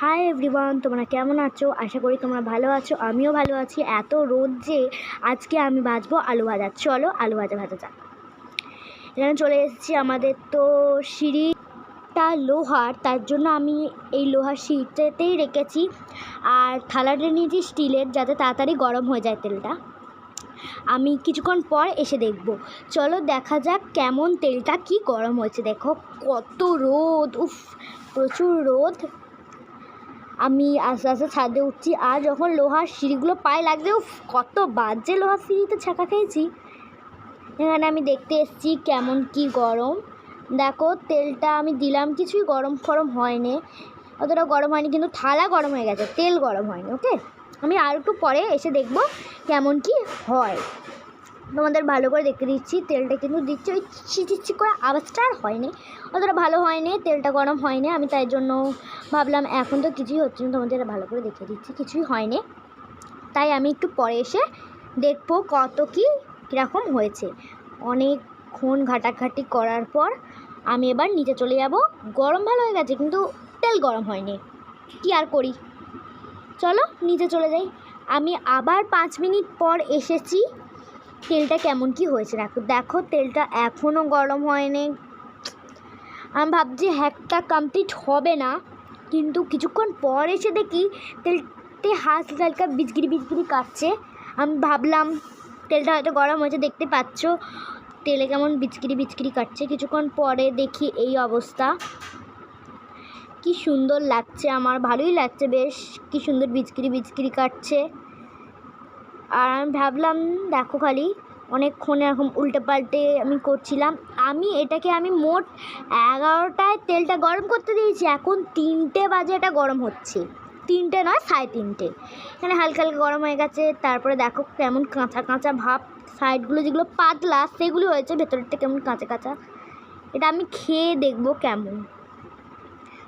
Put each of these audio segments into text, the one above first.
Hi everyone তোমরা কেমন আছো? আশা করি তোমরা ভালো আছো, আমিও ভালো আছি। এত রোদ যে আজকে আমি ভাজবো আলু ভাজা। চলো আলু ভাজা ভাজা যাক। এখানে চলে এসেছি আমাদের তো সিঁড়িটা লোহার, তার জন্য আমি এই লোহার সিঁড়িটাতেই রেখেছি। আর থালাটা নিয়েছি স্টিলের, যাতে তাড়াতাড়ি গরম হয়ে যায় তেলটা। আমি কিছুক্ষণ পর এসে দেখব। চলো দেখা যাক কেমন তেলটা কি গরম হয়েছে। দেখো কত রোদ, উফ, প্রচুর রোদ। আমি আস্তে আস্তে ছাদে উঠছি আর যখন লোহার সিঁড়িগুলো পায়ে লাগছে কত বাজে লোহার সিঁড়িতে ছাকা খেয়েছি। এখানে আমি দেখতে এসেছি কেমন কি গরম। দেখো, তেলটা আমি দিলাম, কিছুই গরম ফরম হয়নি। অতটা গরম হয়নি, কিন্তু থালা গরম হয়ে গেছে, তেল গরম হয়নি ওকে আমি আর একটু পরে এসে দেখব কেমন কি হয়। তোমাদের ভালো করে দেখে দিচ্ছি, তেলটা কিন্তু দিচ্ছি। ওই ছিচিচ্ছি করে আওয়াজটা আর হয়নি, অতটা ভালো হয়নি, তেলটা গরম হয়নি। আমি তাই জন্য ভাবলাম এখন তো কিছুই হচ্ছে না, তোমাদের ভালো করে দেখে দিচ্ছি। কিছুই হয়নি। তাই আমি একটু পরে এসে দেখব কত কি কীরকম হয়েছে। অনেকক্ষণ ঘাটাঘাটি করার পর আমি এবার নিচে চলে যাব। গরম ভালো হয়ে গেছে, কিন্তু তেল গরম হয়নি। কি আর করি? চলো, নিচে চলে যাই। আমি আবার পাঁচ মিনিট পর এসেছি। তেলটা কেমন কি হয়েছে? দেখো দেখো, তেলটা এখনও গরম হয়নি। আমি ভাবছি হ্যাকটা কমপ্লিট হবে না, কিন্তু কিছুক্ষণ পর এসে দেখি তেলতে হালকা হালকা বিজগিরি বিজগিরি কাটছে। আমি ভাবলাম, তেলটা হয়তো গরম হয়েছে, দেখতে পাচ্ছ? তেলে কেমন বিচকিরি বিচকিরি কাটছে। কিছুক্ষণ পরে দেখি এই অবস্থা। কি সুন্দর লাগছে আমার, ভালোই লাগছে, বেশ। কি সুন্দর বিচকিরি বিচকিরি কাটছে। আর আমি ভাবলাম, দেখো খালি, অনেকক্ষণ এরকম উল্টে পাল্টে আমি করছিলাম। আমি এটাকে আমি মোট এগারোটায় তেলটা গরম করতে দিয়েছি। এখন তিনটে বাজে এটা গরম হচ্ছে। তিনটে নয়, সাড়ে তিনটে। এখানে হালকা হালকা গরম হয়ে গেছে। তারপরে দেখো কেমন কাঁচা কাঁচা ভাব। সাইডগুলো যেগুলো পাতলা, সেগুলো হয়েছে। ভেতরটা কেমন কাঁচা কাঁচা। এটা আমি খেয়ে দেখব কেমন।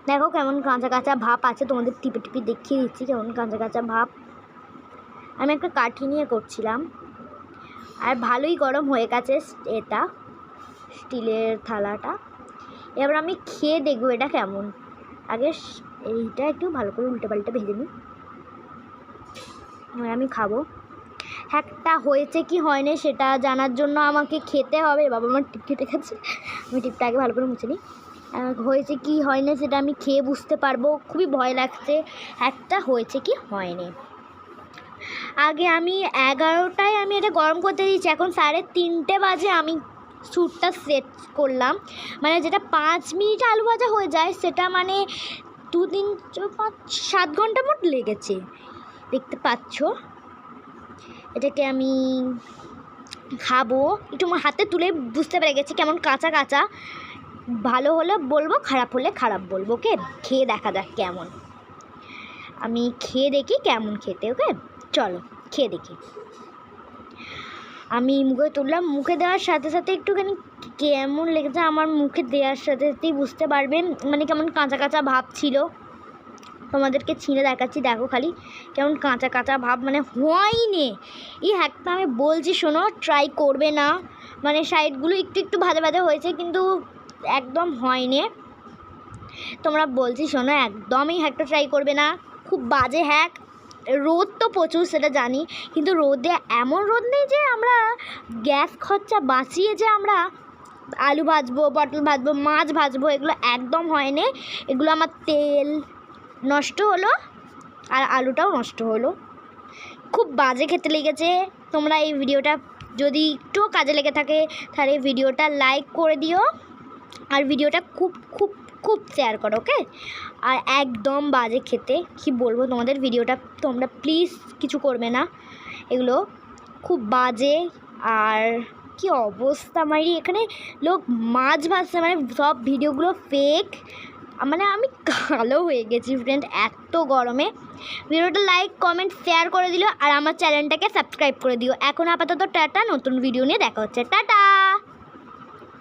দেখো কেমন কাঁচা কাঁচা ভাব আছে। তোমাদের টিপে টিপে দেখিয়ে দিচ্ছি কেমন কাঁচা কাঁচা ভাব। আমি একটা কাঠি নিয়ে করছিলাম। আর ভালোই গরম হয়ে গেছে এটা, স্টিলের থালাটা। এবার আমি খেয়ে দেখব এটা কেমন। আগে এইটা একটু ভালো করে উল্টে পাল্টে ভেজে নিই। এবার আমি খাব। হ্যাকটা হয়েছে কি হয়নি সেটা জানার জন্য আমাকে খেতে হবে। বাবা আমার টিপ কেটে গেছে। আমি টিপটা আগে ভালো করে মুছে নিই। হয়েছে কি হয়নি সেটা আমি খেয়ে বুঝতে পারব। খুবই ভয় লাগছে। হ্যাকটা হয়েছে কি হয়নি। আগে আমি এগারোটায় আমি এটা গরম করতে দিয়েছি, এখন সাড়ে তিনটে বাজে আমি স্যুটটা সেট করলাম। মানে যেটা পাঁচ মিনিট আলু ভাজা হয়ে যায়, সেটা মানে দু তিন পাঁচ সাত ঘণ্টা মোট লেগেছে। দেখতে পাচ্ছ? এটাকে আমি খাব। একটু আমার হাতে তুলে বুঝতে পেরে গেছি কেমন কাঁচা কাঁচা। ভালো হলে বলব, খারাপ হলে খারাপ বলব ওকে খেয়ে দেখা যাক কেমন। আমি খেয়ে দেখি কেমন খেতে ওকে চলো, খেয়ে দেখি। আমি মুখে তুললাম, মুখে দেওয়ার সাথে সাথে একটুখানি কেমন লেগেছে আমার মুখে দেওয়ার সাথে সাথেই বুঝতে পারবেন মানে কেমন কাঁচা কাঁচা ভাব ছিল। তোমাদেরকে ছিঁড়ে দেখাচ্ছি, দেখো খালি কেমন কাঁচা কাঁচা ভাব মানে হয়নি। এই হ্যাকটা আমি বলছি, শোনো ট্রাই করবে না। মানে সাইডগুলো একটু একটু ভাজা ভাজা হয়েছে, কিন্তু একদম হয়নি। তোমরা বলছি, শোনো, একদমই হ্যাকটা ট্রাই করবে না। খুব বাজে হ্যাক রোদ তো প্রচুর, সেটা জানি। কিন্তু রোদে এমন রোদ নেই যে আমরা গ্যাস খরচা বাঁচিয়ে যে আমরা আলু ভাজবো, পটল ভাজবো, মাছ ভাজবো, এগুলো একদম হয়নি এগুলো আমার তেল নষ্ট হলো আর আলুটাও নষ্ট হলো। খুব বাজে খেতে লেগেছে। তোমরা এই ভিডিওটা যদি একটুও কাজে লেগে থাকে, তাহলে ভিডিওটা লাইক করে দিও। আর ভিডিওটা খুব খুব খুব শেয়ার করো ওকে আর একদম বাজে খেতে, কি বলব তোমাদের, ভিডিওটা তোমরা প্লিজ কিছু করবে না। এগুলো খুব বাজে, আর কি অবস্থা আমার এখানে লোক মাছ ভাজছে মানে সব ভিডিওগুলো ফেক মানে আমি কালো হয়ে গেছি ফ্রেন্ড এত গরমে। ভিডিওটা লাইক কমেন্ট শেয়ার করে দিও আর আমার চ্যানেলটাকে সাবস্ক্রাইব করে দিও। এখন আপাতত টাটা, নতুন ভিডিও নিয়ে দেখা হচ্ছে। টাটা!